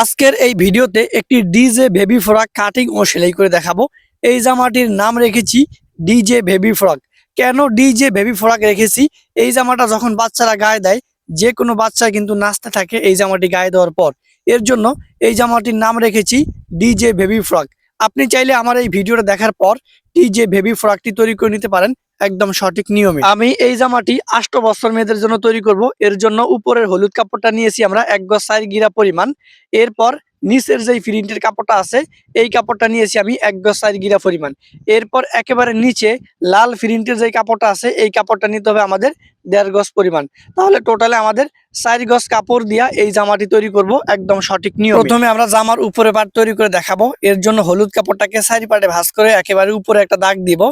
আজকের এই ভিডিওতে একটি ডিজে বেবি ফ্রক কাটিং ও সেলাই করে দেখাবো। এই জামাটির নাম রেখেছি ডিজে বেবি ফ্রক। কেন ডিজে বেবি ফ্রক রেখেছি? এই জামাটা যখন বাচ্চারা গায়ে দেয়, যে কোনো বাচ্চা কিন্তু নাচতে থাকে এই জামাটি গায়ে দেওয়ার পর। এর জন্য এই জামাটির নাম রেখেছি ডিজে বেবি ফ্রক। আপনি চাইলে আমার এই ভিডিওটা দেখার পর ডিজে বেবি ফ্রকটি তৈরি করে নিতে পারেন। একদম সঠিক নিয়মে আমি এই জামাটি আষ্ট বছর মেয়েদের জন্য তৈরি করব। এর জন্য উপরের হলুদ কাপড়টা নিয়েছি আমরা এক গজ সাইড গিরা পরিমাণ। এরপর নিচের যে প্রিন্টের কাপড়টা আছে এই কাপড়টা নিয়েছি আমি এক গজ সাইড গিরা পরিমাণ। এরপর একেবারে নিচে লাল প্রিন্টের যে কাপড়টা আছে এই কাপড়টা নিতে হবে আমাদের দেড় গজ পরিমাণ। তাহলে টোটালে আমাদের চার গজ কাপড় দিয়া এই জামাটি তৈরি করব একদম সঠিক নিয়ম। প্রথমে আমরা জামার উপরে পাট তৈরি করে দেখাবো। এর জন্য হলুদ কাপড়টাকে চারি পাটে ভাঁজ করে একেবারে উপরে একটা দাগ দিব।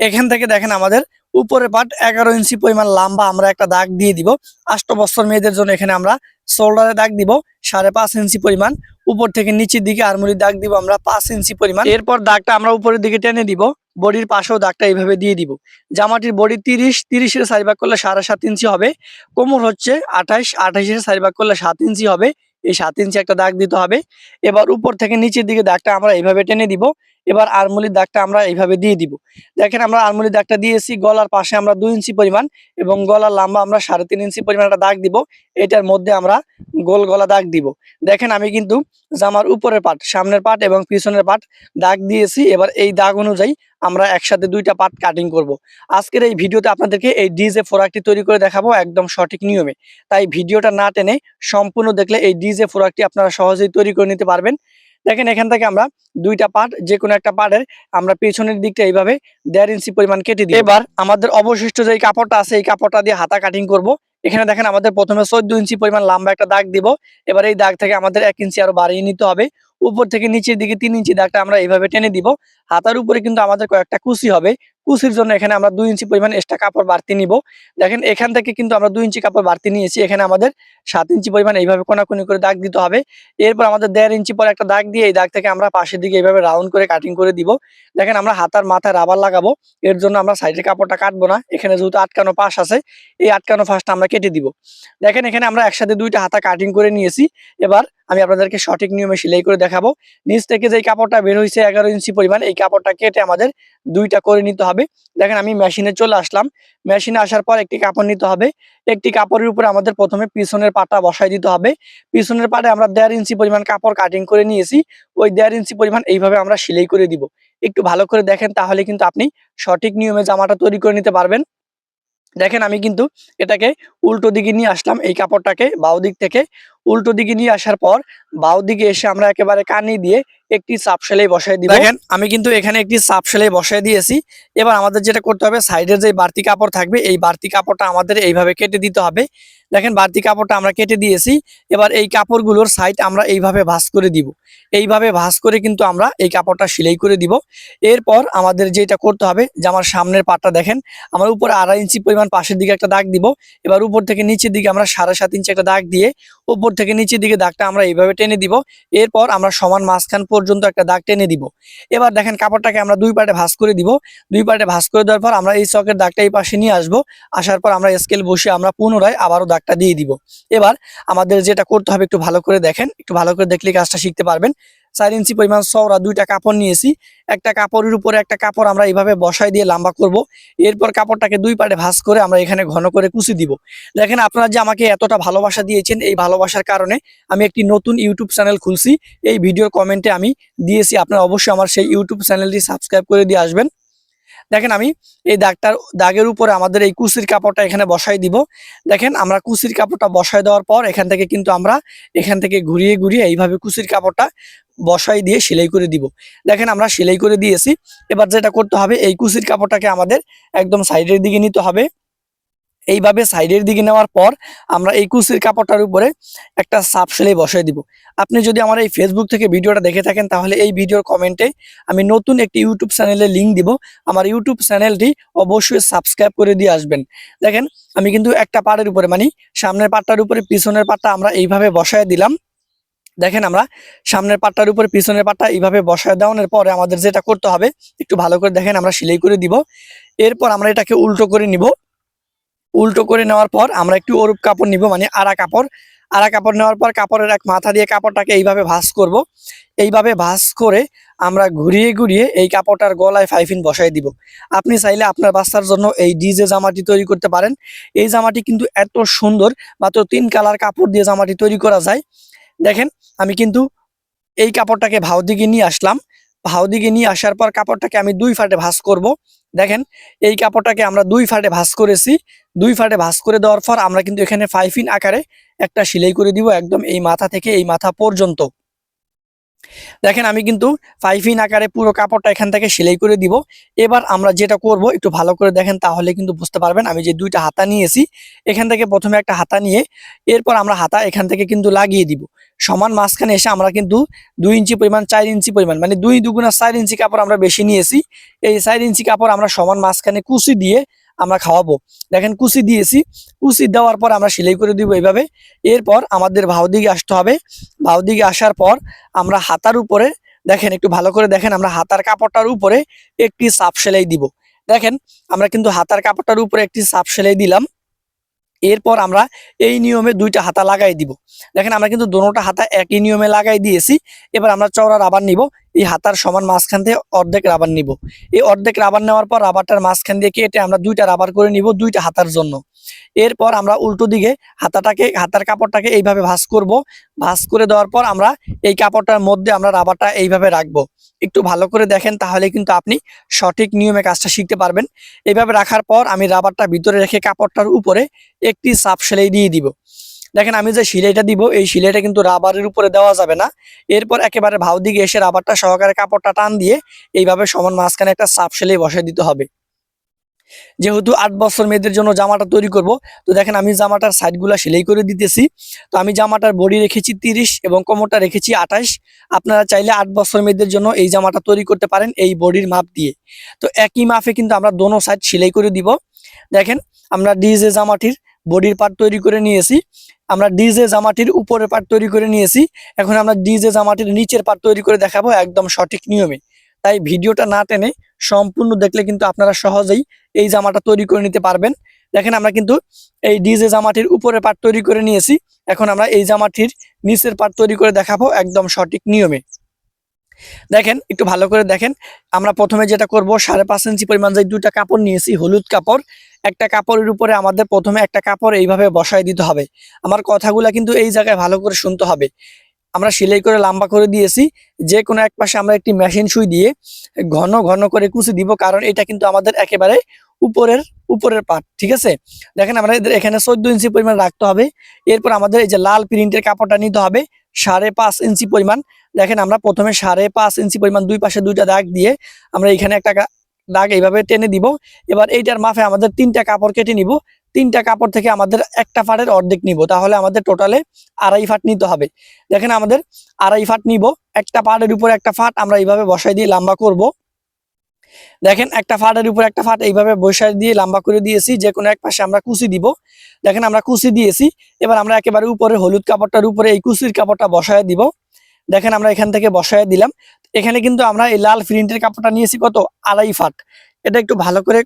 এখান থেকে দেখেন আমাদের উপরে পাট এগারো ইঞ্চি পরিমাণ লম্বা আমরা একটা দাগ দিয়ে দিব। আষ্ট বছর মেয়েদের জন্য এখানে আমরা শোল্ডারে দাগ দিব, সাড়ে পাঁচ ইঞ্চি পরিমাণ। উপর থেকে নিচের দিকে আরমুলির দাগ দিব আমরা পাঁচ ইঞ্চি পরিমাণ। এরপর দাগটা আমরা উপরের দিকে টেনে দিব, বডির পাশেও দাগটা এইভাবে দিয়ে দিব। জামাটির বডি তিরিশ, তিরিশের ভাগ করলে সাড়ে সাত ইঞ্চি হবে। কোমর হচ্ছে আঠাইশ আঠাইশের ভাগ করলে সাত ইঞ্চি হবে। এই সাত ইঞ্চি একটা দাগ দিতে হবে। এবার উপর থেকে নিচের দিকে দাগটা আমরা এইভাবে টেনে দিব। এবার আরমুলির দাগটা আমরা এইভাবে দিয়ে দিব। দেখেন আমরা আরমুলির দাগটা দিয়েছি, গলার পাশে আমরা দুই ইঞ্চি পরিমাণ এবং গলার লম্বা আমরা সাড়ে তিন ইঞ্চি পরিমাণ একটা দাগ দিব। এটার মধ্যে আমরা গোল গলা দাগ দিব। দেখেন আমি কিন্তু জামার উপরের পাট, সামনের পাট এবং পিছনের পাট দাগ দিয়েছি। এবার এই দাগ অনুযায়ী আমরা একসাথে দুইটা পাট কাটিং করব। আজকের এই ভিডিওতে আপনাদেরকে এই ডিজে ফোরাকটি তৈরি করে দেখাবো একদম সঠিক নিয়মে। তাই ভিডিওটা না টেনে সম্পূর্ণ দেখলে এই ডিজে ফোরাকটি আপনারা সহজেই তৈরি করে নিতে পারবেন। দেখেন এখান থেকে আমরা দুইটা পাট যে কোনো একটা পার্টের আমরা পেছনের দিকটা এইভাবে দেড় ইঞ্চি পরিমাণ কেটে দিই। এবার আমাদের অবশিষ্ট যে কাপড়টা আছে, এই কাপড়টা দিয়ে হাতা কাটিং করব। এখানে দেখেন আমাদের প্রথমে চোদ্দ ইঞ্চি পরিমাণ লম্বা একটা দাগ দিব। এবার এই দাগ থেকে আমাদের এক ইঞ্চি আরও বাড়িয়ে নিতে হবে। উপর থেকে নিচের দিকে তিন ইঞ্চি দাগটা আমরা এইভাবে টেনে দিব। হাতার উপরে কিন্তু আমাদের কয়েকটা কুচি হবে। কুচির জন্য এখানে আমরা দুই ইঞ্চি পরিমাণ এক্সট্রা কাপড় বাড়তি নিব। দেখেন, এখান থেকে কিন্তু আমরা দুই ইঞ্চি কাপড় বাড়তি নিয়েছি। এখানে আমাদের সাত ইঞ্চি পরিমাণ এইভাবে কোনাকুনি করে দাগ দিতে হবে। এরপর আমাদের দেড় ইঞ্চি পর একটা দাগ দিয়ে এই দাগ থেকে আমরা পাশের দিকে এইভাবে রাউন্ড করে কাটিং করে দিব। দেখেন, আমরা হাতার মাথায় রাবার লাগাবো। এর জন্য আমরা সাইডের কাপড়টা কাটবো না। এখানে যেহেতু আটকানো পাশ আছে, এই আটকানো ফাঁসটা আমরা কেটে দিব। দেখেন, এখানে আমরা একসাথে দুইটা হাতা কাটিং করে নিয়েছি। এবার আমি আপনাদেরকে সঠিক নিয়মে সেলাই করে দেখাবো। নিচ থেকে যে কাপড়টা বের হয়েছে এগারো ইঞ্চি পরিমাণ, এই কাপড়টা কেটে আমাদের দুইটা করে নিতে হবে। দেখেন আমি মেশিনে চলে আসলাম। মেশিনে আসার পর একটি কাপড় নিতে হবে। একটি কাপড়ের উপরে আমাদের প্রথমে পিছনের পাটা বসাই দিতে হবে। পিছনের পাটে আমরা দেড় ইঞ্চি পরিমাণ কাপড় কাটিং করে নিয়েছি। ওই দেড় ইঞ্চি পরিমাণ এইভাবে আমরা সেলাই করে দিব। একটু ভালো করে দেখেন তাহলে কিন্তু আপনি সঠিক নিয়মে জামাটা তৈরি করে নিতে পারবেন। দেখেন আমি কিন্তু এটাকে উল্টো দিকে নিয়ে আসলাম এই কাপড়টাকে বাউ দিক থেকে। উল্টো দিকে নিয়ে আসার পর বাউ দিকে এসে আমরা একেবারে কানি দিয়ে একটি চাপ সেলাই বসাই দিব। দেখেন, আমি কিন্তু এখানে একটি চাপ সেলাই বসাই দিয়েছি। এবার আমাদের যেটা করতে হবে, সাইডের যে বাড়তি কাপড় থাকবে, এই বাড়তি কাপড়টা আমাদের এইভাবে কেটে দিতে হবে। দেখেন, বাড়তি কাপড়টা আমরা কেটে দিয়েছি। এবার এই কাপড়গুলোর সাইড আমরা এইভাবে ভাঁজ করে দিব। এইভাবে ভাঁজ করে কিন্তু আমরা এই কাপড়টা সেলাই করে দিব। এরপর আমাদের যেটা করতে হবে, যে আমার সামনের পাটটা দেখেন, আমার উপরে আড়াই ইঞ্চি পরিমাণ পাশের দিকে একটা দাগ দিব। এবার উপর থেকে নিচের দিকে আমরা সাড়ে সাত ইঞ্চি একটা দাগ দিয়ে উপর থেকে নিচের দিকে দাগটা আমরা এইভাবে টেনে দিব। এরপর আমরা সমান মাঝখান পর্যন্ত একটা দাগ টেনে দিব। এবার দেখেন কাপড়টাকে আমরা দুই পাটে ভাঁজ করে দিব। দুই পাটে ভাঁজ করে দেওয়ার পর আমরা এই চকের দাগটা এই পাশে নিয়ে আসব। আসার পর আমরা স্কেল বসিয়ে আমরা পুনরায় আবারও দাগটা দিয়ে দিব। এবার আমাদের যেটা করতে হবে একটু ভালো করে দেখেন। একটু ভালো করে দেখলে কাজটা শিখতে পারবেন। চার ইঞ্চি পরিমাণ চওড়া দুইটা কাপড় নিয়েছি। একটা কাপড়ের উপরে একটা কাপড় আমরা এইভাবে বসাই দিয়ে লম্বা করব। এরপর কাপড়টাকে দুই পাটে ভাঁজ করে আমরা এখানে ঘন করে কুচি দিব। দেখেন আপনারা যে আমাকে এতটা ভালোবাসা দিয়েছেন এই ভালোবাসার কারণে আমি একটি নতুন ইউটিউব চ্যানেল খুলছি। এই ভিডিওর কমেন্টে আমি দিয়েছি, আপনারা অবশ্যই আমার সেই ইউটিউব চ্যানেলটি সাবস্ক্রাইব করে দিয়ে আসবেন। দেখেন আমি এই দাগটার, দাগের উপরে আমাদের এই কুচির কাপড়টা এখানে বসাই দিব। দেখেন আমরা কুচির কাপড়টা বসাই দেওয়ার পর এখান থেকে কিন্তু আমরা এখান থেকে ঘুরিয়ে ঘুরিয়ে এইভাবে কুচির কাপড়টা বসাই দিয়ে সেলাই করে দিব। দেখেন আমরা সেলাই করে দিয়েছি। এবার যেটা করতে হবে, এই কুচির কাপড়টাকে আমাদের একদম সাইডের দিকে নিতে হবে। এইভাবে সাইডের দিকে নেওয়ার পর আমরা এই কুচির কাপড়টার উপরে একটা সাপ সেলাই বসাই দিব। আপনি যদি আমার এই ফেসবুক থেকে ভিডিওটা দেখে থাকেন, তাহলে এই ভিডিওর কমেন্টে আমি নতুন একটি ইউটিউব চ্যানেলের লিঙ্ক দিব। আমার ইউটিউব চ্যানেলটি অবশ্যই সাবস্ক্রাইব করে দিয়ে আসবেন। দেখেন, আমি কিন্তু একটা পাড়ের উপরে মানে সামনের পাটটার উপরে, পিছনের পাটটা আমরা এইভাবে বসায় দিলাম। দেখেন আমরা সামনের পাটটার উপরে, পিছনের পাটটা এইভাবে বসায় দেওয়ানোর পরে আমাদের যেটা করতে হবে, একটু ভালো করে দেখেন আমরা সেলাই করে দিব। এরপর আমরা এটাকে উল্টো করে নিব। উল্টো করে নেওয়ার পর আমরা একটু অরূপ কাপড় নিব মানে আড়া কাপড়। আড়া কাপড় নেওয়ার পর কাপড়ের এক মাথা দিয়ে কাপড়টাকে এইভাবে ভাঁজ করব। এইভাবে ভাঁজ করে আমরা ঘুরিয়ে ঘুরিয়ে এই কাপড়টার গলায় ফাইফিন বসাই দিব। আপনি চাইলে আপনার বাচ্চার জন্য এই ডিজে জামাটি তৈরি করতে পারেন। এই জামাটি কিন্তু এত সুন্দর, মাত্র তিন কালার কাপড় দিয়ে জামাটি তৈরি করা যায়। দেখেন, আমি কিন্তু এই কাপড়টাকে ভাও দিকে নিয়ে আসলাম। ভাও দিকে নিয়ে আসার পর কাপড়টাকে আমি দুই ফাটে ভাস করব। দেখেন, এই কাপড়টাকে আমরা দুই ফাটে ভাস করেছি। দুই ফাটে ভাস করে দেওয়ার পর আমরা কিন্তু এখানে ফাইফিন আকারে একটা সেলাই করে দিব একদম এই মাথা থেকে এই মাথা পর্যন্ত। দেখেন আমি কিন্তু ফাইফিন আকারে পুরো কাপড়টা এখান থেকে সেলাই করে দিব। এবার আমরা যেটা করব, একটু ভালো করে দেখেন তাহলে কিন্তু বুঝতে পারবেন। আমি যে দুইটা হাতা নিয়েছি, এখান থেকে প্রথমে একটা হাতা নিয়ে এরপর আমরা হাতা এখান থেকে কিন্তু লাগিয়ে দিব। সমান মাঝখানে এসে আমরা কিন্তু দুই ইঞ্চি পরিমাণ, চার ইঞ্চি পরিমাণ মানে দুই দুগুণা চার ইঞ্চি কাপড় আমরা বেশি নিয়েছি। এই চার ইঞ্চি কাপড় আমরা সমান মাঝখানে কুচি দিয়ে আমরা খাওয়াবো। দেখেন কুচি দিয়েছি। কুচি দেওয়ার পর আমরা সেলাই করে দিব এইভাবে। এরপর আমাদের ভাও দিকে আসতে হবে। ভাও দিকে আসার পর আমরা হাতার উপরে, দেখেন একটু ভালো করে দেখেন, আমরা হাতার কাপড়টার উপরে একটি সাপ সেলাই দিব। দেখেন, আমরা কিন্তু হাতার কাপড়টার উপরে একটি সাপ সেলাই দিলাম। এরপর আমরা এই নিয়মে দুইটা হাতা লাগাই দিব। দেখেন আমরা কিন্তু দোনোটা হাতা একই নিয়মে লাগাই দিয়েছি। এবার আমরা চওড়া রাবার নিব। এই হাতার সমান মাঝখান থেকে অর্ধেক রাবার নিব। এই অর্ধেক রাবার নেওয়ার পর রাবারটার মাঝখান দিয়ে কেটে আমরা দুইটা রাবার করে নিব দুইটা হাতার জন্য। এরপর আমরা উল্টো দিকে হাতাটাকে, হাতার কাপড়টাকে এইভাবে ভাঁজ করব। ভাঁজ করে দেওয়ার পর আমরা এই কাপড়টার মধ্যে আমরা রাবারটা এইভাবে রাখব। একটু ভালো করে দেখেন তাহলে কিন্তু আপনি সঠিক নিয়মে কাজটা শিখতে পারবেন। এইভাবে রাখার পর আমি রাবারটা ভিতরে রেখে কাপড়টার উপরে একটি সাপ সেলাই দিয়ে দিব। দেখেন আমি যে সিলাইটা দিব, এই সিলাইটা কিন্তু রাবারের উপরে দেওয়া যাবে না। এরপর একেবারে ভাও দিকে এসে রাবারটা সহকারে কাপড়টা টান দিয়ে এইভাবে সমান মাঝখানে একটা সাপ সেলাই বসিয়ে দিতে হবে। যেহেতু আট বছর মেয়েদের জন্য জামাটা তৈরি করব, তো দেখেন আমি জামাটার সাইডগুলো সেলাই করে দিতেছি। তো আমি জামাটার বডি রেখেছি তিরিশ এবং কোমরটা রেখেছি আঠাশ। আপনারা চাইলে আট বছর মেয়েদের জন্য এই জামাটা তৈরি করতে পারেন এই বডির মাপ দিয়ে। তো একই মাপে কিন্তু আমরা দোনো সাইড সেলাই করে দিব। দেখেন, আমরা ডিজে জামাটির বডির পার্ট তৈরি করে নিয়েছি। আমরা ডিজে জামাটির উপরের পার্ট তৈরি করে নিয়েছি। এখন আমরা ডিজে জামাটির নিচের পার্ট তৈরি করে দেখাবো একদম সঠিক নিয়মে। তাই ভিডিওটা না টেনে সম্পূর্ণ দেখলে কিন্তু আপনারা সহজেই এই জামাটা তৈরি করে নিতে পারবেন। দেখেন আমরা কিন্তু এই ডিজে জামাটির উপরে পাট তৈরি করে নিয়েছি। এখন আমরা এই জামাটির নিচের পাট তৈরি করে দেখাবো একদম সঠিক নিয়মে। দেখেন, একটু ভালো করে দেখেন। আমরা প্রথমে যেটা করব, সাড়ে পাঁচ ইঞ্চি পরিমাণ যে দুইটা কাপড় নিয়েছি, হলুদ কাপড়। একটা কাপড়ের উপরে আমাদের প্রথমে একটা কাপড় এইভাবে বসায় দিতে হবে। আমার কথাগুলো কিন্তু এই জায়গায় ভালো করে শুনতে হবে। আমরা সেলাই করে লম্বা করে দিয়েছি। যে কোনো এক পাশে আমরা একটি মেশিন সুই দিয়ে ঘন ঘন করে কুচি দিব, কারণ এটা কিন্তু আমাদের একেবারে উপরের উপরের পাট ঠিক আছে? দেখেন আমাদের এখানে চোদ্দ ইঞ্চি পরিমাণ রাখতে হবে। এরপর আমাদের এই যে লাল প্রিন্টের কাপড়টা নিতে হবে, সাড়ে পাঁচ ইঞ্চি পরিমাণ। দেখেন আমরা প্রথমে সাড়ে পাঁচ ইঞ্চি পরিমাণ দুই পাশে দুইটা দাগ দিয়ে আমরা এখানে একটা দাগ এইভাবে টেনে দিব। এবার এইটার মাফে আমাদের তিনটা কাপড় কেটে নিব। তিনটা কাপড় থেকে আমাদের একটা ফাটের অর্ধেক নিব, তাহলে আমাদের টোটালে আড়াই ফাট নিতে হবে। দেখেন আমাদের আড়াই ফাট নিব, একটা পাটের উপর একটা ফাট আমরা এইভাবে বসাই দিয়ে লম্বা করব। দেখেন একটা ফাটের উপর একটা ফাট এইভাবে বসাই দিয়ে লম্বা করে দিয়েছি যে কোনো এক পাশে আমরা কুচি দিব। দেখেন আমরা কুচি দিয়েছি, এবার আমরা একেবারে উপরে হলুদ কাপড়টার উপরে এই কুচির কাপড়টা বসায় দিব। দেখেন আমরা এখান থেকে বসায় দিলাম। এখানে কিন্তু আমরা এই লাল প্রিন্টের কাপড়টা নিয়েছি কত? আড়াই ফাট। এটা একটু ভালো করে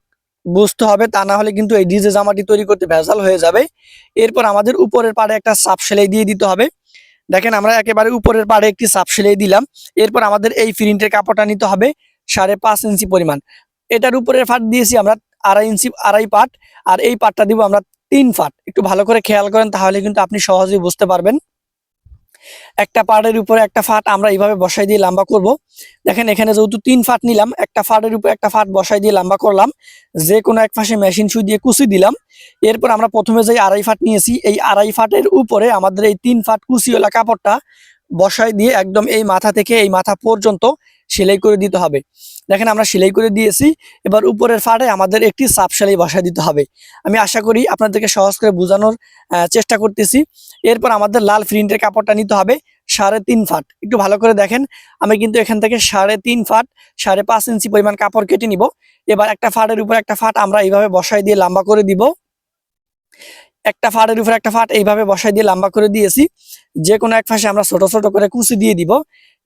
বুঝতে হবে, তা না হলে কিন্তু এই ডিজে জামাটি তৈরি করতে ভেজাল হয়ে যাবে। এরপর আমাদের উপরের পাড়ে একটা সাপ সেলাই দিয়ে দিতে হবে। দেখেন আমরা একেবারে উপরের পাড়ে একটি সাপ সেলাই দিলাম। এরপর আমাদের এই প্রিন্টের কাপড়টা নিতে হবে সাড়ে পাঁচ ইঞ্চি পরিমাণ। এটার উপরের ফাট দিয়েছি আমরা আড়াই ইঞ্চি, আড়াই পাট। আর এই পাটটা দিব আমরা তিন ফাট। একটু ভালো করে খেয়াল করেন, তাহলে কিন্তু আপনি সহজেই বুঝতে পারবেন। একটা পাড়ের উপরে একটা ফাট আমরা এইভাবে বসাই দিয়ে লম্বা করব। দেখেন এখানে যেহেতু তিন ফাট নিলাম, একটা ফাটের উপরে একটা ফাট বসাই দিয়ে লম্বা করলাম। যে কোনো এক পাশে মেশিন সুই দিয়ে কুচি দিলাম। এরপর আমরা প্রথমে যে আড়াই ফাট নিয়েছি, এই আড়াই ফাটের উপরে আমাদের এই তিন ফাট কুচিওয়ালা কাপড়টা বসাই দিয়ে একদম এই মাথা থেকে এই মাথা পর্যন্ত সেলাই করে দিতে হবে। দেখেন আমরা সেলাই করে দিয়েছি, এবার উপরের ফাটে আমাদের একটি সাপ সেলাই বসাই দিতে হবে। আমি আশা করি আপনাদেরকে সহজ করে বোঝানোর চেষ্টা করতেছি। এরপর আমাদের লাল প্রিন্টের কাপড়টা নিতে হবে, সাড়ে তিন ফাট। একটু ভালো করে দেখেন, আমি কিন্তু এখান থেকে সাড়ে তিন ফাট, সাড়ে পাঁচ ইঞ্চি পরিমাণ কাপড় কেটে নিব। এবার একটা ফাটের উপর একটা ফাট আমরা এইভাবে বসাই দিয়ে লম্বা করে দিব। একটা ফাটের উপর একটা ফাট এইভাবে বসাই দিয়ে লম্বা করে দিয়েছি। যে কোনো এক পাশে আমরা ছোট ছোট করে কুচি দিয়ে দিব।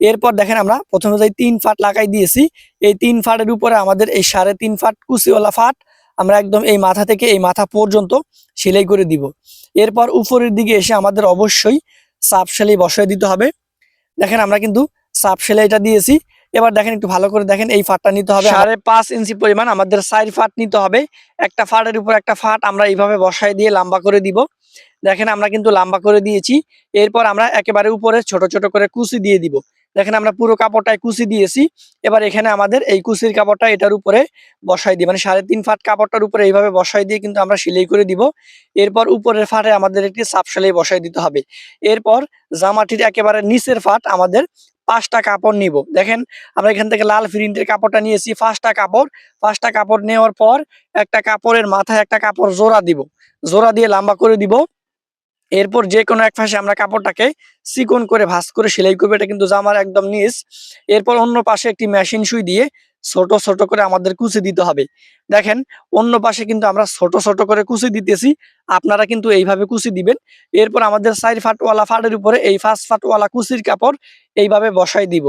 এরপর দেখেন আমরা প্রথমে যে তিন ফাট লাগাই দিয়েছি, এই তিন ফাটের উপরে আমাদের এই সাড়ে তিন ফাট কুচিওয়ালা ফাট আমরা একদম এই মাথা থেকে এই মাথা পর্যন্ত সেলাই করে দিব। এরপর উপরের দিকে এসে আমাদের অবশ্যই সাপ সেলাই বসায় দিতে হবে। দেখেন আমরা কিন্তু সাপ সেলাইটা দিয়েছি। এবার দেখেন একটু ভালো করে দেখেন এই ফাটটা নিতে হবে সাড়ে পাঁচ ইঞ্চি পরিমাণ আমাদের সাইড ফাট নিতে হবে। একটা ফাটের উপর একটা ফাট আমরা এইভাবে বসায় দিয়ে লম্বা করে দিব। দেখেন আমরা কিন্তু লম্বা করে দিয়েছি। এরপর আমরা একেবারে উপরে ছোট ছোট করে কুচি দিয়ে দিব। দেখেন আমরা পুরো কাপড়টায় কুচি দিয়েছি। এবার এখানে আমাদের এই কুচির কাপড়টা এটার উপরে বসাই দিই। মানে সাড়ে তিন ফাট কাপড়টার উপরে এইভাবে বসাই দিয়ে কিন্তু আমরা সেলাই করে দিব। এরপর উপরের ফাটে আমাদের একটি সাপ সেলাই বসাই দিতে হবে। এরপর জামাটির একেবারে নিচের ফাট আমাদের পাঁচটা কাপড় নিব। দেখেন আমরা এখান থেকে লাল প্রিন্টের কাপড়টা নিয়েছি পাঁচটা কাপড়। পাঁচটা কাপড় নেওয়ার পর একটা কাপড়ের মাথায় একটা কাপড় জোড়া দিব। জোড়া দিয়ে লম্বা করে দিব। এরপর যে কোনো এক পাশে আমরা কাপড়টাকে চিকন করে ভাঁজ করে সেলাই করব। এটা কিন্তু জামার একদম নিচ। এরপর অন্য পাশে একটি মেশিন সুই দিয়ে ছোট ছোট করে আমাদের কুচি দিতে হবে। দেখেন, অন্য পাশে কিন্তু আমরা ছোট ছোট করে কুচি দিতেছি। আপনারা কিন্তু এইভাবে কুচি দিবেন। এরপর আমাদের সাইড ফাটওয়ালা ফাটের উপরে এই ফার্স্ট ফাটওয়ালা কুচির কাপড় এইভাবে বসাই দিব।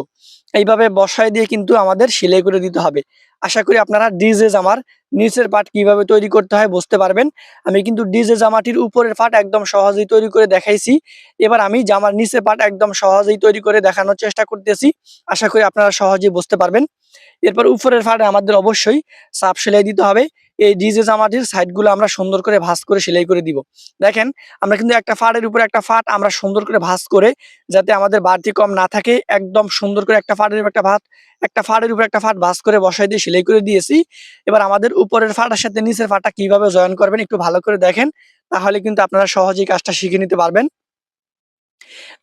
এইভাবে বসাই দিয়ে কিন্তু আমাদের সেলাই করে দিতে হবে। আশা করি আপনারা ডিজে জামার নিচের পাট কীভাবে তৈরি করতে হয় বুঝতে পারবেন। আমি কিন্তু ডিজে জামাটির উপরের পাট একদম সহজেই তৈরি করে দেখাইছি। এবার আমি জামার নিচের পাট একদম সহজেই তৈরি করে দেখানোর চেষ্টা করতেছি। আশা করি আপনারা সহজেই বুঝতে পারবেন। এরপর উপরের ফাটে আমাদের অবশ্যই সাপ সেলাই দিতে হবে। এই ডিজে জামাটির সাইডগুলো আমরা সুন্দর করে ভাঁজ করে সেলাই করে দিব। দেখেন, আমরা কিন্তু একটা ফাটের উপরে একটা ফাট আমরা সুন্দর করে ভাঁজ করে যাতে আমাদের বাড়তি কম না থাকে, একদম সুন্দর করে একটা ফাটের উপর একটা ভাত একটা ফাটের উপর একটা ফাট ভাঁজ করে বসাই দিয়ে সেলাই করে দিয়েছি। এবার আমাদের উপরের ফাটার সাথে নিচের ফাটা কীভাবে জয়েন করবেন একটু ভালো করে দেখেন, তাহলে কিন্তু আপনারা সহজেই কাজটা শিখে নিতে পারবেন।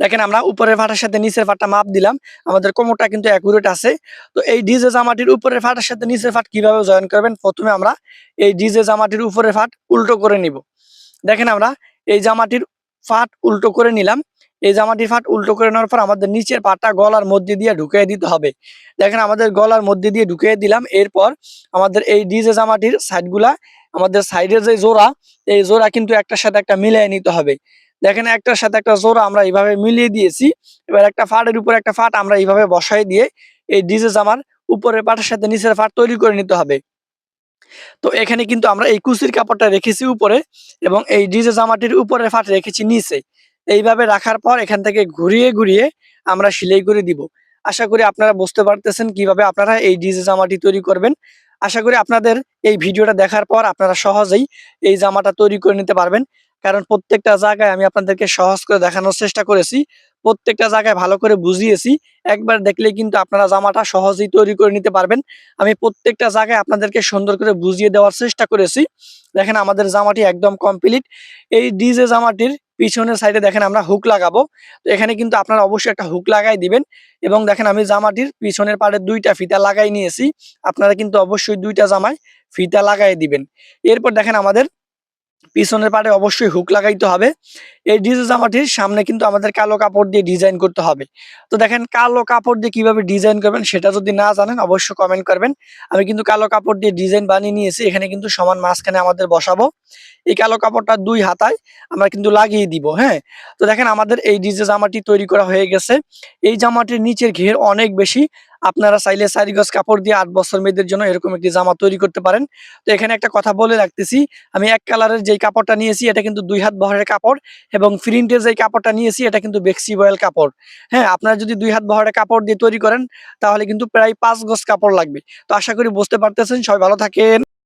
দেখেন আমরা উপরের ফাটার সাথে নিচের ফাটটা মাপ দিলাম, আমাদের কোমরটা কিন্তু অ্যাকুরেট আছে। তো এই ডিজে জামাটির উপরের ফাটার সাথে নিচের ফাট কীভাবে জয়েন করবেন? প্রথমে আমরা এই ডিজে জামাটির উপরের ফাট উল্টো করে নিব। দেখেন আমরা এই জামাটির ফাট উল্টো করে নিলাম। এই জামাটির ফাট উল্টো করে নেওয়ার পর আমাদের নিচের পাটা গলার মধ্যে দিয়ে ঢুকিয়ে দিতে হবে। দেখেন আমাদের গলার মধ্যে দিয়ে ঢুকিয়ে দিলাম, এরপর আমাদের এই ডিজে জামাটির সাইডগুলা আমাদের সাইডের যে জোড়া, এই জোড়া কিন্তু একটার সাথে একটা মিলিয়ে নিতে হবে। দেখেন একটার সাথে একটা জোড়া আমরা এইভাবে মিলিয়ে দিয়েছি। এবার একটা ফাটের উপর একটা ফাট আমরা এইভাবে বসাই দিয়ে এই ডিজে জামার উপরের পাটের সাথে নিচের ফাট তৈরি করে নিতে হবে। তো এখানে কিন্তু আমরা এই কুচির কাপড়টা রেখেছি উপরে এবং এই ডিজে জামাটির উপরের ফাট রেখেছি নিচে। এইভাবে রাখার পর এখান থেকে ঘুরিয়ে ঘুরিয়ে আমরা সেলাই করে দিব। আশা করি আপনারা বুঝতে পারতেছেন কীভাবে আপনারা এই ডিজে জামাটি তৈরি করবেন। আশা করি আপনাদের এই ভিডিওটা দেখার পর আপনারা সহজেই এই জামাটা তৈরি করে নিতে পারবেন। কারণ প্রত্যেকটা জায়গায় আমি আপনাদেরকে সহজ করে দেখানোর চেষ্টা করেছি। প্রত্যেকটা জায়গায় ভালো করে বুঝিয়েছি। একবার দেখলেই কিন্তু আপনারা জামাটা সহজেই তৈরি করে নিতে পারবেন। আমি প্রত্যেকটা জায়গায় আপনাদেরকে সুন্দর করে বুঝিয়ে দেওয়ার চেষ্টা করেছি। দেখেন আমাদের জামাটি একদম কমপ্লিট এই ডিজে জামাটির পিছনের সাইডে দেখেন আমরা হুক লাগাবো। তো এখানে কিন্তু আপনারা অবশ্যই একটা হুক লাগাই দিবেন এবং দেখেন আমি জামাটির পিছনের পাড়ে দুইটা ফিতা লাগাই নিয়েছি। আপনারা কিন্তু অবশ্যই দুইটা জামায় ফিতা লাগাই দিবেন। এরপর দেখেন আমাদের পিছনের পাড়ে অবশ্যই হুক লাগাইতে হবে। এই ডিজে জামাটির সামনে কিন্তু আমাদের কালো কাপড় দিয়ে ডিজাইন করতে হবে। তো দেখেন কালো কাপড় দিয়ে কীভাবে ডিজাইন করবেন সেটা যদি না জানেন অবশ্যই কমেন্ট করবেন। আমি কিন্তু কালো কাপড় দিয়ে ডিজাইন বানিয়ে নিয়েছি, এখানে কিন্তু সমান মাঝখানে আমাদের বসাবো। এই কালো কাপড়টা দুই হাতায় আমরা কিন্তু লাগিয়ে দিব হ্যাঁ? তো দেখেন আমাদের এই ডিজে জামাটি তৈরি করা হয়ে গেছে। এই জামাটির নিচের ঘের অনেক বেশি আপনারা চাইলে চারি গজ কাপড় দিয়ে আট বছর মেয়েদের জন্য এরকম একটি জামা তৈরি করতে পারেন। তো এখানে একটা কথা বলে রাখতেছি, আমি এক কালারের যেই কাপড়টা নিয়েছি, এটা কিন্তু দুই হাত বহরের কাপড় এবং প্রিন্টের যেই কাপড়টা নিয়েছি, এটা কিন্তু বেক্সি বয়েল কাপড়। হ্যাঁ আপনারা যদি দুই হাত বহরের কাপড় দিয়ে তৈরি করেন, তাহলে কিন্তু প্রায় পাঁচ গজ কাপড় লাগবে। তো আশা করি বুঝতে পারতেছেন, সবাই ভালো থাকেন।